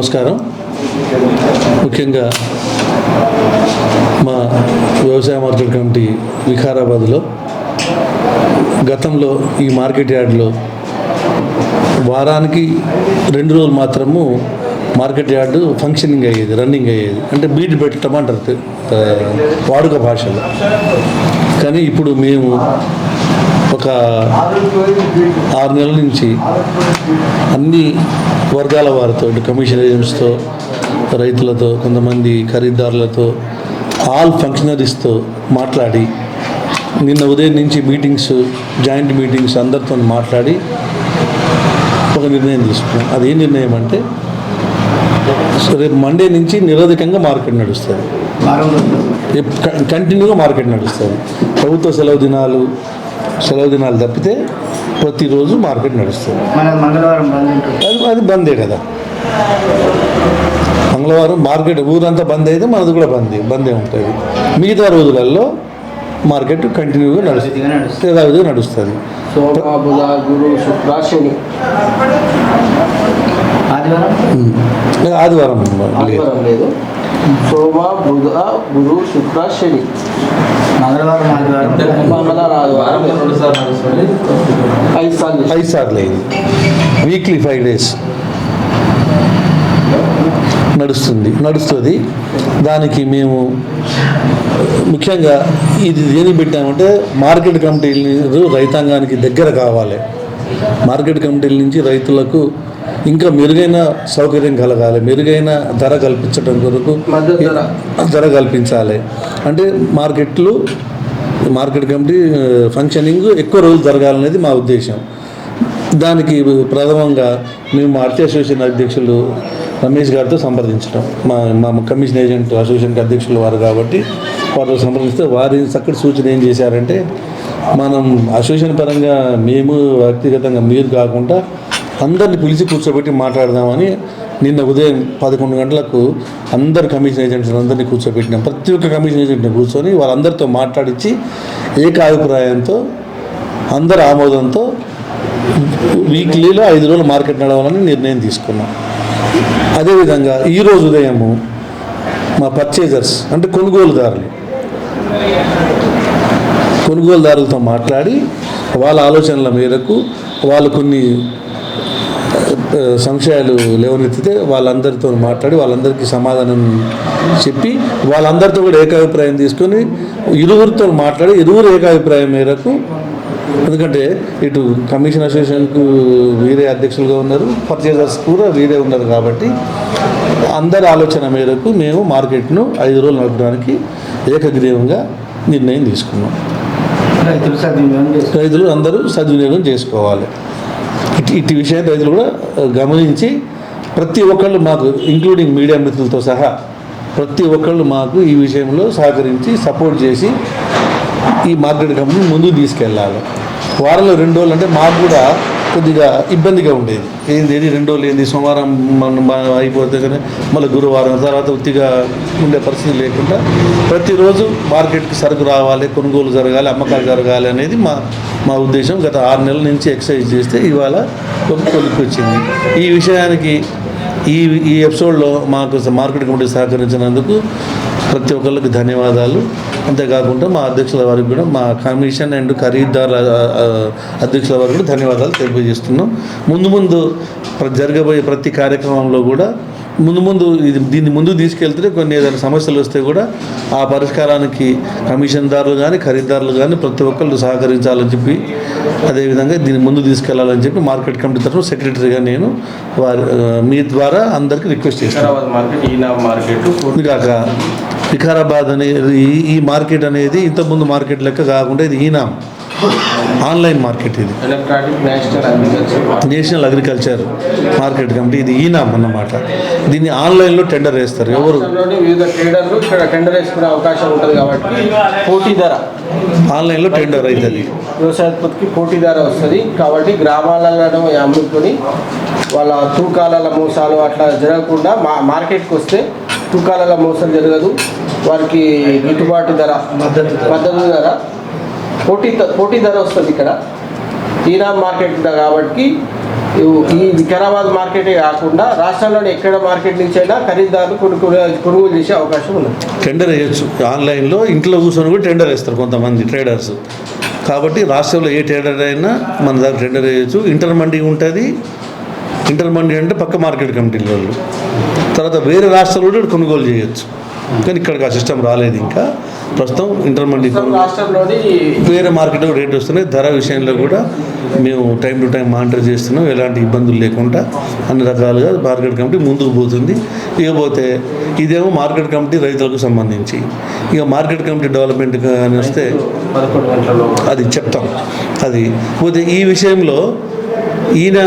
నమస్కారం. ముఖ్యంగా మా వ్యవసాయ మార్కెట్ కమిటీ వికారాబాద్లో గతంలో ఈ మార్కెట్ యార్డ్లో వారానికి రెండు రోజులు మాత్రము మార్కెట్ యార్డు ఫంక్షనింగ్ అయ్యేది రన్నింగ్ అయ్యేది. అంటే బీట్ పెట్టడం అంటారు వాడుక భాషలో. కానీ ఇప్పుడు మేము ఒక ఆరు నెలల నుంచి అన్ని వర్గాల వారితో ఇటు కమిషన్ ఏజెంట్స్తో రైతులతో కొంతమంది ఖరీదారులతో ఆల్ ఫంక్షనరీస్తో మాట్లాడి నిన్న ఉదయం నుంచి మీటింగ్స్ జాయింట్ మీటింగ్స్ అందరితో మాట్లాడి ఒక నిర్ణయం తీసుకున్నాం. అది ఏ నిర్ణయం అంటే రేపు మండే నుంచి నిరోధకంగా మార్కెట్ నడుస్తుంది. కంటిన్యూగా మార్కెట్ నడుస్తుంది. ప్రభుత్వ సెలవు దినాలు సెలవు దినాలు తప్పితే ప్రతిరోజు మార్కెట్ నడుస్తుంది. అది అది బందే కదా. మంగళవారం మార్కెట్ ఊరంతా బంద్ అయితే మనది కూడా బంద్ బందే ఉంటుంది. మిగతా రోజులలో మార్కెట్ కంటిన్యూగా నడుస్తుంది. యథావిధిగా నడుస్తుంది. ఆదివారం? ఆదివారం లేదు. సోమ బుధ గురు శుక్ర శని. ఐదు సార్లు. అయింది. వీక్లీ ఫైవ్ డేస్ నడుస్తుంది నడుస్తుంది. దానికి మేము ముఖ్యంగా ఇది దేనికి పెట్టామంటే మార్కెట్ కమిటీలు రైతాంగానికి దగ్గర కావాలి. మార్కెట్ కమిటీల నుంచి రైతులకు ఇంకా మెరుగైన సౌకర్యం కలగాలి మెరుగైన ధర కల్పించడం కొరకు ధర. కల్పించాలి. అంటే మార్కెట్లు మార్కెట్ కమిటీ ఫంక్షనింగ్ ఎక్కువ రోజులు జరగాలనేది మా ఉద్దేశం. దానికి ప్రథమంగా మేము ఆర్టీ అసోసియేషన్ అధ్యక్షులు రమేష్ గారితో సంప్రదించడం మా మా కమిషన్ ఏజెంట్ అసోసియేషన్ అధ్యక్షులు వారు కాబట్టి వారితో సంప్రదిస్తే వారి చక్కటి సూచన ఏం చేశారంటే మనం అసోసియేషన్ పరంగా మేము వ్యక్తిగతంగా మీరు కాకుండా అందరిని పిలిచి కూర్చోబెట్టి మాట్లాడదామని నిన్న ఉదయం పదకొండు గంటలకు అందరు కమిషన్ ఏజెంట్స్ అందరినీ కూర్చోబెట్టినాం. ప్రతి ఒక్క కమిషన్ ఏజెంట్ని కూర్చొని వాళ్ళందరితో మాట్లాడించి ఏకాభిప్రాయంతో అందరి ఆమోదంతో వీక్లీలో ఐదు రోజులు మార్కెట్ నడవాలని నిర్ణయం తీసుకున్నాం. అదేవిధంగా ఈరోజు ఉదయము మా పర్చేజర్స్ అంటే కొనుగోలుదారులు కొనుగోలుదారులతో మాట్లాడి వాళ్ళ ఆలోచనల మేరకు వాళ్ళు కొన్ని సంశయాలు లేవనెత్తితే వాళ్ళందరితో మాట్లాడి వాళ్ళందరికీ సమాధానం చెప్పి వాళ్ళందరితో కూడా ఏకాభిప్రాయం తీసుకొని ఇరువురితో మాట్లాడి ఇరువురు ఏకాభిప్రాయం మేరకు ఎందుకంటే ఇటు కమిషన్ అసోసియేషన్కు వీరే అధ్యక్షులుగా ఉన్నారు పర్చేజర్స్ కూడా వీరే ఉన్నారు కాబట్టి అందరి ఆలోచన మేరకు మేము మార్కెట్ను ఐదు రోజులు నడపడానికి ఏకగ్రీవంగా నిర్ణయం తీసుకున్నాం. రైతులు సద్వినియోగం చేస్తారు రైతులు అందరూ సద్వినియోగం చేసుకోవాలి. ఇటు విషయాన్ని రైతులు కూడా గమనించి ప్రతి ఒక్కళ్ళు మాకు ఇంక్లూడింగ్ మీడియా మిత్రులతో సహా ప్రతి ఒక్కళ్ళు మాకు ఈ విషయంలో సహకరించి సపోర్ట్ చేసి ఈ మార్కెట్ కంపెనీ ముందుకు తీసుకెళ్ళాలి. వారంలో రెండు రోజులు అంటే మాకు కూడా కొద్దిగా ఇబ్బందిగా ఉండేది. ఏంది ఏది రెండు రోజులు ఏంది సోమవారం మనం అయిపోతే కానీ మళ్ళీ గురువారం తర్వాత ఉత్తిగా ఉండే పరిస్థితి లేకుండా ప్రతిరోజు మార్కెట్కి సరుకు రావాలి కొనుగోలు జరగాలి అమ్మకాలు జరగాలి అనేది మా మా ఉద్దేశం. గత ఆరు నెలల నుంచి ఎక్సర్సైజ్ చేస్తే ఇవాళ ఒక కొలిక్కి వచ్చింది. ఈ విషయానికి ఈ ఈ ఎపిసోడ్లో మాకు మార్కెట్ కమిటీ సహకరించినందుకు ప్రతి ఒక్కరికి ధన్యవాదాలు. అంతేకాకుండా మా అధ్యక్షుల వారికి కూడా మా కమిషన్ అండ్ ఖరీదారుల అధ్యక్షుల వారికి కూడా ధన్యవాదాలు తెలియజేస్తున్నాం. ముందు ముందు జరగబోయే ప్రతి కార్యక్రమంలో కూడా ముందు ముందు ఇది దీన్ని ముందు తీసుకెళ్తే కొన్ని ఏదైనా సమస్యలు వస్తే కూడా ఆ పరిష్కారానికి కమిషన్దారులు కానీ ఖరీదారులు కానీ ప్రతి ఒక్కళ్ళు సహకరించాలని చెప్పి అదేవిధంగా దీన్ని ముందు తీసుకెళ్ళాలని చెప్పి మార్కెట్ కమిటీ తరఫున సెక్రటరీగా నేను వారి మీ ద్వారా అందరికీ రిక్వెస్ట్ చేస్తాను కాక వికారాబాద్ అనేది ఈ- మార్కెట్ అనేది ఇంతకుముందు మార్కెట్ లెక్క కాకుండా ఇది ఈనాం. ఆన్లైన్ మార్కెట్ ఇది. నేషనల్ అగ్రికల్చర్ మార్కెట్ కమిటీ ఇది ఈనాం అన్నమాట. దీన్ని ఆన్లైన్లో టెండర్ వేస్తారు. ఎవరు టెండర్ వేసుకునే అవకాశం ఉంటుంది కాబట్టి పోటీ ధర ఆన్లైన్లో టెండర్ అవుతుంది వ్యవసాయోత్పత్తికి పోటీ ధర వస్తుంది. కాబట్టి గ్రామాలలో అమ్ముకొని వాళ్ళ తూకాల మోసాలు అట్లా జరగకుండా మా మార్కెట్కి వస్తే తూకాల మోసం జరగదు. వారికి గిట్టుబాటు ధర మద్దతు ధర. మద్దతు ధర. పోటీ పోటీ ధర వస్తుంది ఇక్కడ. ఈనా మార్కెట్ కాబట్టి ఈ వికారాబాద్ మార్కెటే కాకుండా రాష్ట్రంలోని ఎక్కడ మార్కెట్ నుంచి అయినా ఖరీదారులు కొనుగోలు కొనుగోలు చేసే అవకాశం ఉంది టెండర్ వేయచ్చు ఆన్లైన్లో ఇంట్లో కూర్చొని కూడా టెండర్ వేస్తారు కొంతమంది ట్రేడర్స్ కాబట్టి రాష్ట్రంలో ఏ ట్రేడర్ అయినా మన దగ్గర టెండర్ వేయచ్చు ఇంటర్ మండి ఉంటుంది. ఇంటర్ మండి అంటే పక్క మార్కెట్ కమిటీల వాళ్ళు. తర్వాత వేరే రాష్ట్రాలు కూడా కొనుగోలు చేయొచ్చు. కానీ ఇక్కడికి ఆ సిస్టమ్ రాలేదు ఇంకా. ప్రస్తుతం ఇంటర్ మండి వేరే మార్కెట్లో రేట్ వస్తున్నాయి. ధర విషయంలో కూడా మేము టైం టు టైం మానిటర్ చేస్తున్నాం. ఎలాంటి ఇబ్బందులు లేకుండా అన్ని రకాలుగా మార్కెట్ కమిటీ ముందుకు పోతుంది. ఇకపోతే ఇదేమో మార్కెట్ కమిటీ రైతులకు సంబంధించి. ఇక మార్కెట్ కమిటీ డెవలప్మెంట్ అని వస్తే అది చెప్తాం. అది పోతే ఈ విషయంలో ఈయన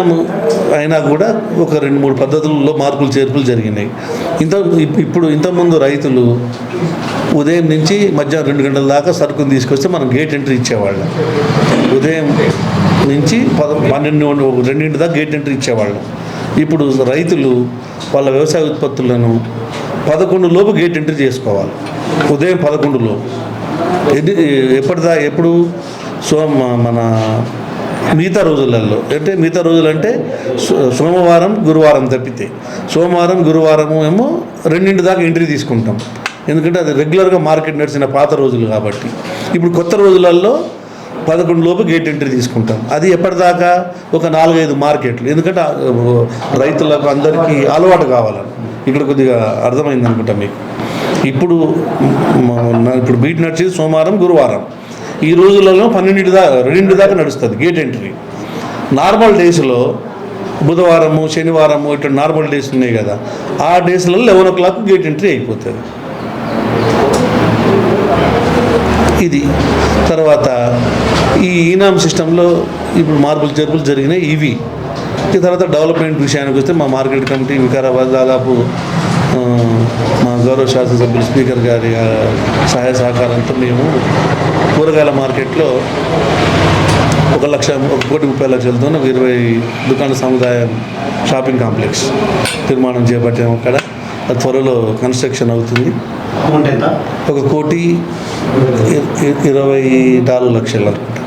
అయినా కూడా ఒక రెండు మూడు పద్ధతుల్లో మార్పులు చేర్పులు జరిగినాయి. ఇంత ఇప్పుడు ఇంతకుముందు రైతులు ఉదయం నుంచి మధ్యాహ్నం రెండు గంటల దాకా సరుకుని తీసుకొస్తే మనం గేట్ ఎంట్రీ ఇచ్చేవాళ్ళం. ఉదయం నుంచి పద పన్నెండు రెండింటి దాకా గేట్ ఎంట్రీ ఇచ్చేవాళ్ళం. ఇప్పుడు రైతులు వాళ్ళ వ్యవసాయ ఉత్పత్తులను పదకొండు లోపు గేట్ ఎంట్రీ చేసుకోవాలి. ఉదయం పదకొండు లోపు. ఎన్ని ఎప్పటిదా ఎప్పుడు? సో మన మిగతా రోజులలో అంటే మిగతా రోజులు అంటే సో- సోమవారం గురువారం తప్పితే. సోమవారం గురువారము ఏమో రెండింటి దాకా ఎంట్రీ తీసుకుంటాం. ఎందుకంటే అది రెగ్యులర్గా మార్కెట్ నడిచిన పాత రోజులు కాబట్టి. ఇప్పుడు కొత్త రోజులలో పదకొండు లోపు గేట్ ఎంట్రీ తీసుకుంటాం. అది ఎప్పటిదాకా? ఒక నాలుగైదు మార్కెట్లు. ఎందుకంటే రైతులకు అందరికీ అలవాటు కావాలని. ఇక్కడ కొద్దిగా అర్థమైంది అనుకుంటా మీకు. ఇప్పుడు ఇప్పుడు బీట్ నడిచేది సోమవారం గురువారం. ఈ రోజులలో పన్నెండింటి దాకా రెండింటి దాకా నడుస్తుంది గేట్ ఎంట్రీ నార్మల్ డేస్లో బుధవారము శనివారము ఇట్లా నార్మల్ డేస్ ఉన్నాయి కదా. ఆ డేస్లలో eleven o'clock gate entry అయిపోతుంది. ఇది. తర్వాత ఈ ఈనామ్ సిస్టంలో ఇప్పుడు మార్పులు చేర్పులు జరిగినాయి ఇవి. తర్వాత డెవలప్మెంట్ విషయానికి వస్తే మా మార్కెట్ కమిటీ వికారాబాద్ దాదాపు మా గౌరవ శాసనసభ్యులు స్పీకర్ గారి సహాయ సహకారంతో మేము కూరగాయల మార్కెట్లో ఒక లక్ష ఒక కోటి ముప్పై లక్షలతో ఇరవై దుకాణ సముదాయం షాపింగ్ కాంప్లెక్స్ నిర్మాణం చేపట్టాము అక్కడ. అది త్వరలో కన్స్ట్రక్షన్ అవుతుంది. ఒక కోటి ఇరవై నాలుగు లక్షలు అనుకుంటా.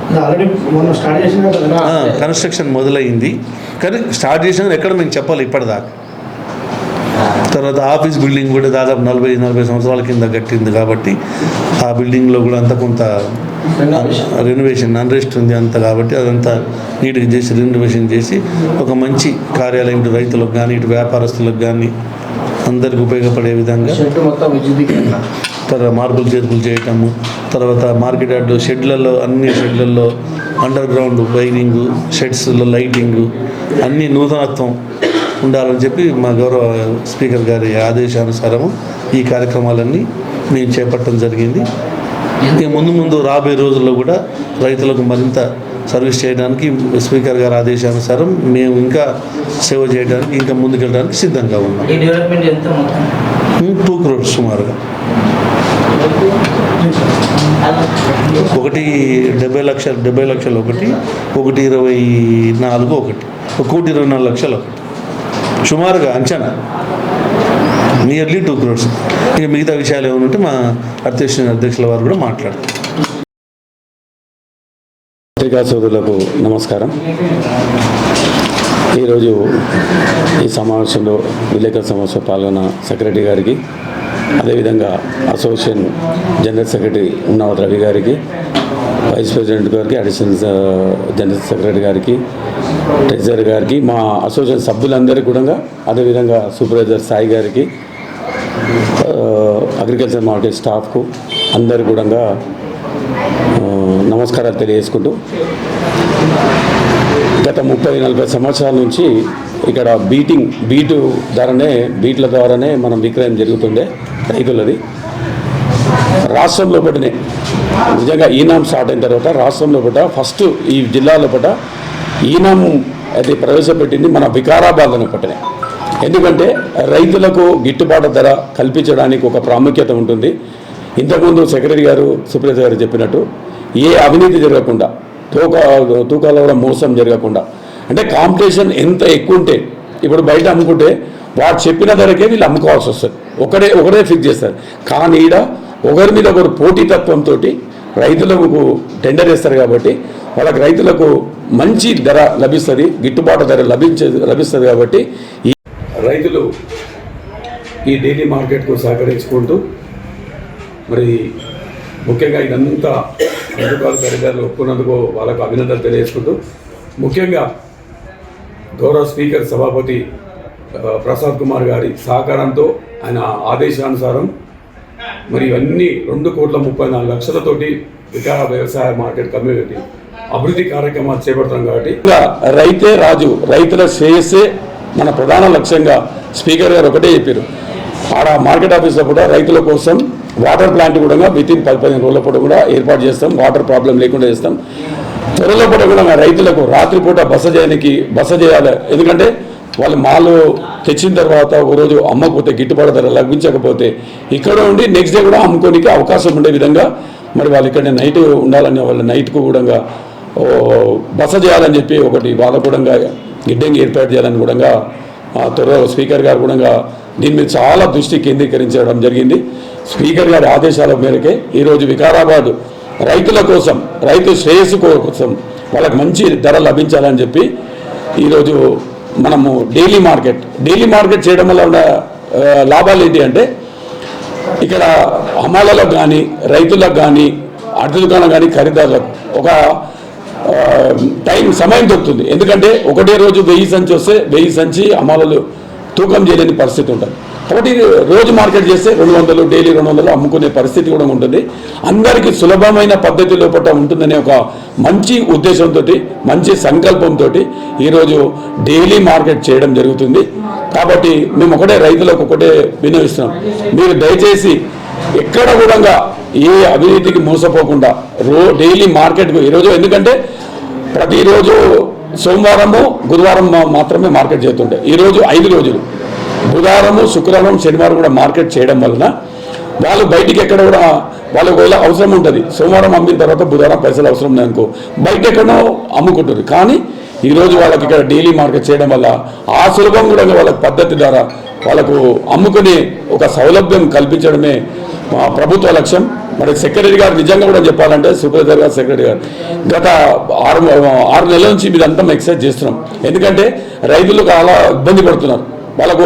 కన్స్ట్రక్షన్ మొదలైంది. కానీ స్టార్ట్ చేసిన ఎక్కడ మేము చెప్పాలి ఇప్పటిదాకా. తర్వాత ఆఫీస్ బిల్డింగ్ కూడా దాదాపు నలభై నలభై సంవత్సరాల కింద కట్టింది కాబట్టి ఆ బిల్డింగ్లో కూడా అంత కొంత రెనోవేషన్ అన్రెస్ట్ ఉంది అంత కాబట్టి అదంతా నీట్గా చేసి రెనోవేషన్ చేసి ఒక మంచి కార్యాలయం ఇటు రైతులకు కానీ ఇటు వ్యాపారస్తులకు కానీ అందరికి ఉపయోగపడే విధంగా తర్వాత మార్పులు చేర్పులు చేయటము తర్వాత మార్కెట్ యార్డ్లో షెడ్లలో అన్ని షెడ్లలో అండర్ గ్రౌండ్ వైరింగ్ షెడ్స్లో లైటింగ్ అన్ని నూతనత్వం ఉండాలని చెప్పి మా గౌరవ స్పీకర్ గారి ఆదేశానుసారము ఈ కార్యక్రమాలన్నీ మేము చేపట్టడం జరిగింది. ఇక ముందు ముందు రాబోయే రోజుల్లో కూడా రైతులకు మరింత సర్వీస్ చేయడానికి స్పీకర్ గారి ఆదేశానుసారం మేము ఇంకా సేవ చేయడానికి ఇంకా ముందుకెళ్ళడానికి సిద్ధంగా ఉన్నాం. టూ క్రోర్స్ సుమారుగా. ఒకటి డెబ్బై లక్షలు డెబ్బై లక్షలు ఒకటి ఒకటి ఇరవై నాలుగు ఒకటి ఒక కోటి ఇరవై నాలుగు లక్షలు ఒకటి. సుమారుగా అంచనా. నియర్లీ టూ క్రోర్స్ ఇక మిగతా విషయాలు ఏమనుంటే మా అధ్యక్ష అధ్యక్షుల వారు కూడా మాట్లాడతారు. పత్రికా సోదరులకు నమస్కారం. ఈరోజు ఈ సమావేశంలో విలేకరుల సమావేశం పాల్గొన్న సెక్రటరీ గారికి అదేవిధంగా association general secretary Unnavath Ravi గారికి వైస్ ప్రెసిడెంట్ గారికి అడిషనల్ జనరల్ సెక్రటరీ గారికి ట్రెజరర్ గారికి మా అసోసియేషన్ సభ్యులందరికీ కూడా అదేవిధంగా సూపర్వైజర్ సాయి గారికి అగ్రికల్చర్ మార్కెట్ స్టాఫ్కు అందరు కూడా uh, నమస్కారాలు తెలియజేసుకుంటూ గత ముప్పై నలభై సంవత్సరాల నుంచి ఇక్కడ బీటింగ్ బీటు ధరనే బీట్ల ద్వారానే మనం విక్రయం జరుగుతుండే రైతులది. రాష్ట్రంలో పడినే నిజంగా ఈనాం స్టార్ట్ అయిన తర్వాత రాష్ట్రంలో పూట ఫస్ట్ ఈ జిల్లాలో పూట ఈనాం అది ప్రవేశపెట్టింది మన వికారాబాద్లో పట్టినే ఎందుకంటే రైతులకు గిట్టుబాటు ధర కల్పించడానికి ఒక ప్రాముఖ్యత ఉంటుంది. ఇంతకుముందు సెక్రటరీ గారు సుప్రీత గారు చెప్పినట్టు ఏ అవినీతి జరగకుండా తూకా తూకాల కూడా మోసం జరగకుండా అంటే కాంపిటీషన్ ఎంత ఎక్కువ ఉంటే ఇప్పుడు బయట అమ్ముకుంటే వాడు చెప్పిన ధరకే వీళ్ళు అమ్ముకోవాల్సి వస్తుంది. ఒకడే ఒకడే ఫిక్స్ చేస్తారు. కానీ ఈడ ఒకరి మీద ఒకరు పోటీతత్వంతో రైతులకు టెండర్ వేస్తారు కాబట్టి వాళ్ళకి రైతులకు మంచి ధర లభిస్తుంది గిట్టుబాటు ధర లభించే లభిస్తుంది కాబట్టి ఈ రైతులు ఈ డైలీ మార్కెట్కు సహకరించుకుంటూ మరి ముఖ్యంగా ఇదంతా ప్రభుత్వాలు ఖరీదారులు ఒప్పుకున్నందుకు వాళ్ళకు అభినందనలు తెలియజేసుకుంటూ ముఖ్యంగా గౌరవ స్పీకర్ సభాపతి ప్రసాద్ కుమార్ గారి సహకారంతో ఆయన ఆదేశానుసారం మరి ఇవన్నీ రెండు కోట్ల ముప్పై నాలుగు లక్షలతోటి వికార వ్యవసాయ మార్కెట్ కమ్యూనిటీ అభివృద్ధి కార్యక్రమాలు చేపడతాం కాబట్టి రైతే రాజు రైతుల శ్రేయస్సే మన ప్రధాన లక్ష్యంగా స్పీకర్ గారు ఒకటే చెప్పారు. ఆడ మార్కెట్ ఆఫీస్లో కూడా రైతుల కోసం వాటర్ ప్లాంట్ కూడా విత్ ఇన్ పది పదిహేను రోజుల పూట కూడా ఏర్పాటు చేస్తాం. వాటర్ ప్రాబ్లం లేకుండా చేస్తాం. త్వరలో పూట కూడా రైతులకు రాత్రిపూట బస చేయడానికి బస చేయాలి. ఎందుకంటే వాళ్ళు మాలు తెచ్చిన తర్వాత ఒక రోజు అమ్మకపోతే గిట్టుబాటు ధర లభించకపోతే ఇక్కడ ఉండి నెక్స్ట్ డే కూడా అమ్ముకోనికి అవకాశం ఉండే విధంగా మరి వాళ్ళు ఇక్కడ నైట్ ఉండాలని వాళ్ళ నైట్కు కూడా బస చేయాలని చెప్పి ఒకటి వాళ్ళకు కూడా గిడ్డంగి ఏర్పాటు చేయాలని కూడా త్వరలో స్పీకర్ గారు కూడా దీని మీద చాలా దృష్టి కేంద్రీకరించడం జరిగింది. స్పీకర్ గారి ఆదేశాల మేరకే ఈరోజు వికారాబాద్ రైతుల కోసం రైతు శ్రేయస్సు కోసం వాళ్ళకి మంచి ధర లభించాలని చెప్పి ఈరోజు మనము డైలీ మార్కెట్ డైలీ మార్కెట్ చేయడం వల్ల ఉన్న లాభాలు ఏంటి అంటే ఇక్కడ హమాలలో కానీ రైతులకు కానీ అడ్డు దుకాణం కానీ ఖరీదారులకు ఒక టైం సమయం దొరుకుతుంది. ఎందుకంటే ఒకటే రోజు వెయ్యి సంచి వస్తే వెయ్యి సంచి అమాలలు తూకం చేయలేని పరిస్థితి ఉంటుంది. కాబట్టి రోజు మార్కెట్ చేస్తే రెండు వందలు డైలీ రెండు వందలు అమ్ముకునే పరిస్థితి కూడా ఉంటుంది. అందరికీ సులభమైన పద్ధతి లోపల ఉంటుందనే ఒక మంచి ఉద్దేశంతో మంచి సంకల్పంతో ఈరోజు డైలీ మార్కెట్ చేయడం జరుగుతుంది. కాబట్టి మేము ఒకటే రైతులకు ఒకటే వినియోగిస్తున్నాం. మీరు దయచేసి ఎక్కడ కూడా ఏ అవినీతికి మోసపోకుండా రో డైలీ మార్కెట్కు ఈరోజు ఎందుకంటే ప్రతిరోజు సోమవారము గురువారం మాత్రమే మార్కెట్ చేస్తుంటాయి ఈరోజు ఐదు రోజులు. బుధవారము శుక్రవారం శనివారం కూడా మార్కెట్ చేయడం వలన వాళ్ళు బయటికి ఎక్కడ కూడా వాళ్ళకి ఒకవేళ అవసరం ఉంటుంది సోమవారం అమ్మిన తర్వాత బుధవారం పైసలు అవసరం లేదు అనుకో బయట ఎక్కడో అమ్ముకుంటుంది కానీ ఈరోజు వాళ్ళకి ఇక్కడ డైలీ మార్కెట్ చేయడం వల్ల ఆ సులభం కూడా వాళ్ళకి పద్ధతి ద్వారా వాళ్ళకు అమ్ముకునే ఒక సౌలభ్యం కల్పించడమే మా ప్రభుత్వ లక్ష్యం. మరి సెక్రటరీ గారు నిజంగా కూడా చెప్పాలంటే సూపర్వైజర్ గారు సెక్రటరీ గారు గత ఆరు ఆరు నెలల నుంచి మీరు అంతా ఎక్సైజ్ చేస్తున్నాం. ఎందుకంటే రైతులు చాలా ఇబ్బంది పడుతున్నారు. వాళ్ళకు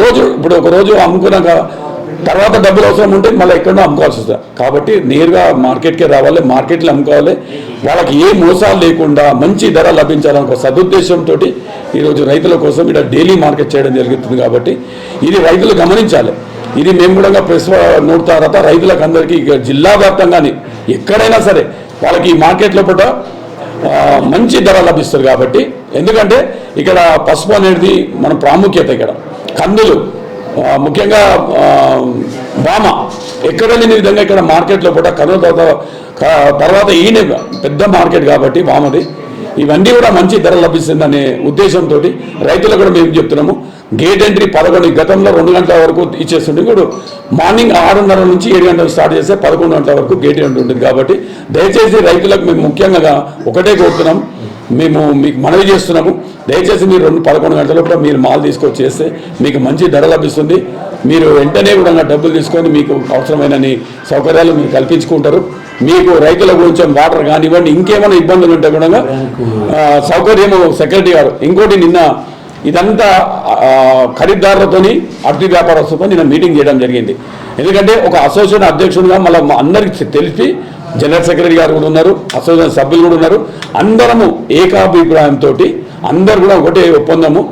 రోజు ఇప్పుడు ఒక రోజు అమ్ముకున్నాక తర్వాత డబ్బులు అవసరం ఉంటే మళ్ళీ ఎక్కడో అమ్ముకోవాల్సి వస్తుంది. కాబట్టి నేరుగా మార్కెట్కే రావాలి మార్కెట్లో అమ్ముకోవాలి. వాళ్ళకి ఏ మోసాలు లేకుండా మంచి ధర లభించాలని ఒక సదుద్దేశంతో ఈరోజు రైతుల కోసం ఇక్కడ డైలీ మార్కెట్ చేయడం జరుగుతుంది కాబట్టి ఇది రైతులు గమనించాలి. ఇది మేము కూడా ప్రెస్ నోట్ తర్వాత రైతులకు అందరికీ జిల్లా వ్యాప్తంగానే ఎక్కడైనా సరే వాళ్ళకి ఈ మార్కెట్లో పూట మంచి ధర లభిస్తారు కాబట్టి ఎందుకంటే ఇక్కడ పసుపు అనేది మన ప్రాముఖ్యత ఇక్కడ. కందులు ముఖ్యంగా బామ ఎక్కడ లేని విధంగా ఇక్కడ మార్కెట్లో పూట కనుల తర్వాత తర్వాత ఈయన పెద్ద మార్కెట్ కాబట్టి బామది. ఇవన్నీ కూడా మంచి ధర లభిస్తుందనే ఉద్దేశంతో రైతులకు కూడా మేము చెప్తున్నాము. గేట్ ఎంట్రీ పదకొండు గతంలో రెండు గంటల వరకు ఇచ్చేస్తుంటే ఇప్పుడు మార్నింగ్ ఆరున్నర నుంచి ఏడు గంటలు స్టార్ట్ చేస్తే పదకొండు గంటల వరకు గేట్ ఎంట్రీ ఉంటుంది కాబట్టి దయచేసి రైతులకు మేము ముఖ్యంగా ఒకటే కోరుతున్నాం. మేము మీకు మనవి చేస్తున్నాము. దయచేసి మీరు రెండు పదకొండు గంటల కూడా మీరు మాల్ తీసుకొచ్చి చేస్తే మీకు మంచి ధర లభిస్తుంది. మీరు వెంటనే కూడా డబ్బులు తీసుకొని మీకు అవసరమైన సౌకర్యాలు మీరు కల్పించుకుంటారు. మీకు రైతులకు కొంచెం వాటర్ కానివ్వండి ఇంకేమైనా ఇబ్బందులు ఉంటే కూడా సౌకర్యము సెక్రటరీ గారు. ఇంకోటి నిన్న ఇదంతా ఖరీదారులతోని అర్థి వ్యాపారస్తులతో నిన్న మీటింగ్ చేయడం జరిగింది. ఎందుకంటే ఒక అసోసియేషన్ అధ్యక్షుడిగా మళ్ళీ అందరికి తెలిసి జనరల్ సెక్రటరీ గారు కూడా ఉన్నారు అసోసియేషన్ సభ్యులు కూడా ఉన్నారు. అందరము ఏకాభిప్రాయంతో అందరు కూడా ఒకటే ఒప్పందము.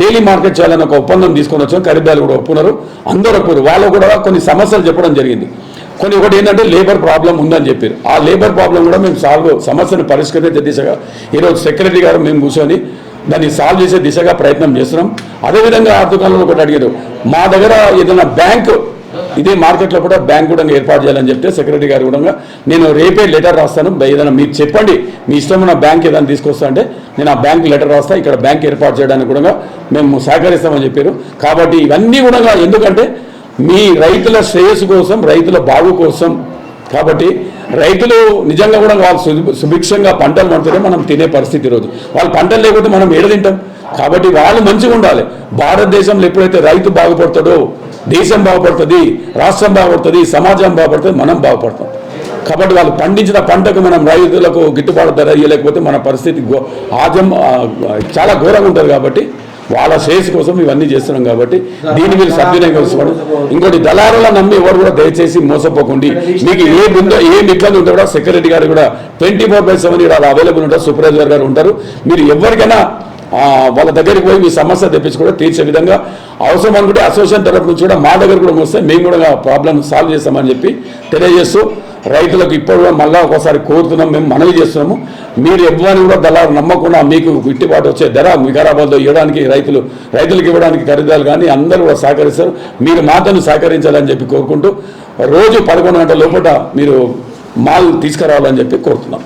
డైలీ మార్కెట్ చేయాలని ఒక ఒప్పందం తీసుకొని వచ్చాం ఖరీదారులు కూడా ఒప్పున్నారు అందరూ ఒప్పున్నారు వాళ్ళు కూడా కొన్ని సమస్యలు చెప్పడం జరిగింది. కొన్ని ఒకటి ఏంటంటే లేబర్ ప్రాబ్లం ఉందని చెప్పారు. ఆ లేబర్ ప్రాబ్లం కూడా మేము సాల్వ్ సమస్యను పరిష్కరించే దిశగా ఈరోజు సెక్రటరీ గారు మేము కూర్చొని దాన్ని సాల్వ్ చేసే దిశగా ప్రయత్నం చేస్తున్నాం. అదేవిధంగా ఆర్థికంలో ఒకటి అడిగారు మా దగ్గర ఏదైనా బ్యాంకు ఇదే మార్కెట్లో కూడా బ్యాంక్ కూడా ఏర్పాటు చేయాలని చెప్తే సెక్రటరీ గారు కూడా నేను రేపే లెటర్ రాస్తాను. బై ఏదైనా మీరు చెప్పండి మీ ఇష్టమైన బ్యాంక్ ఏదైనా తీసుకొస్తా అంటే నేను ఆ బ్యాంక్ లెటర్ రాస్తా ఇక్కడ బ్యాంక్ ఏర్పాటు చేయడానికి కూడా మేము సహకరిస్తామని చెప్పారు. కాబట్టి ఇవన్నీ కూడా ఎందుకంటే మీ రైతుల శ్రేయస్సు కోసం రైతుల బాగు కోసం. కాబట్టి రైతులు నిజంగా కూడా వాళ్ళు సుభిక్షంగా పంటలు పండితేనే మనం తినే పరిస్థితి ఈరోజు. వాళ్ళు పంటలు లేకపోతే మనం ఏడ తింటాం? కాబట్టి వాళ్ళు మంచిగా ఉండాలి. భారతదేశంలో ఎప్పుడైతే రైతు బాగుపడతాడో దేశం బాగుపడుతుంది రాష్ట్రం బాగుపడుతుంది సమాజం బాగుపడుతుంది మనం బాగుపడతాం. కాబట్టి వాళ్ళు పండించిన పంటకు మనం రైతులకు గిట్టుబాటు ధర ఇవ్వలేకపోతే మన పరిస్థితి గో ఆజం చాలా ఘోరంగా ఉంటుంది కాబట్టి వాళ్ళ శ్రేయస్ కోసం ఇవన్నీ చేస్తున్నాం కాబట్టి దీన్ని మీరు సద్వినియోగం చేసుకోండి. ఇంకోటి దళారుల నమ్మి ఎవరు కూడా దయచేసి మోసపోకండి. మీకు ఏ ఉందో ఏం ఇబ్బంది ఉంటే కూడా సెక్యూరిటీ గారు కూడా ట్వంటీ ఫోర్ బై సెవెన్ ఇక్కడ అవైలబుల్ ఉంటారు. సూపర్వైజర్ గారు ఉంటారు. మీరు ఎవరికైనా వాళ్ళ దగ్గరికి పోయి మీ సమస్య తెప్పించి కూడా తీర్చే విధంగా అవసరం అనుకుంటే అసోసియేషన్ తరఫు నుంచి కూడా మా దగ్గర కూడా వస్తే మేము కూడా ప్రాబ్లం సాల్వ్ చేస్తామని చెప్పి తెలియజేస్తూ రైతులకు ఇప్పుడు కూడా మళ్ళా ఒకసారి కోరుతున్నాం మేము మనవి చేస్తున్నాము. మీరు ఇవ్వని కూడా దళారు నమ్మకుండా మీకు గిట్టుబాటు వచ్చే ధర వికారాబాద్లో ఇవ్వడానికి రైతులు రైతులకు ఇవ్వడానికి ఖరీదాలు కానీ అందరూ కూడా సహకరిస్తారు. మీరు మాతను సహకరించాలని చెప్పి కోరుకుంటూ రోజు పదకొండు గంటల లోపల మీరు మాల్ తీసుకురావాలని చెప్పి కోరుతున్నాం.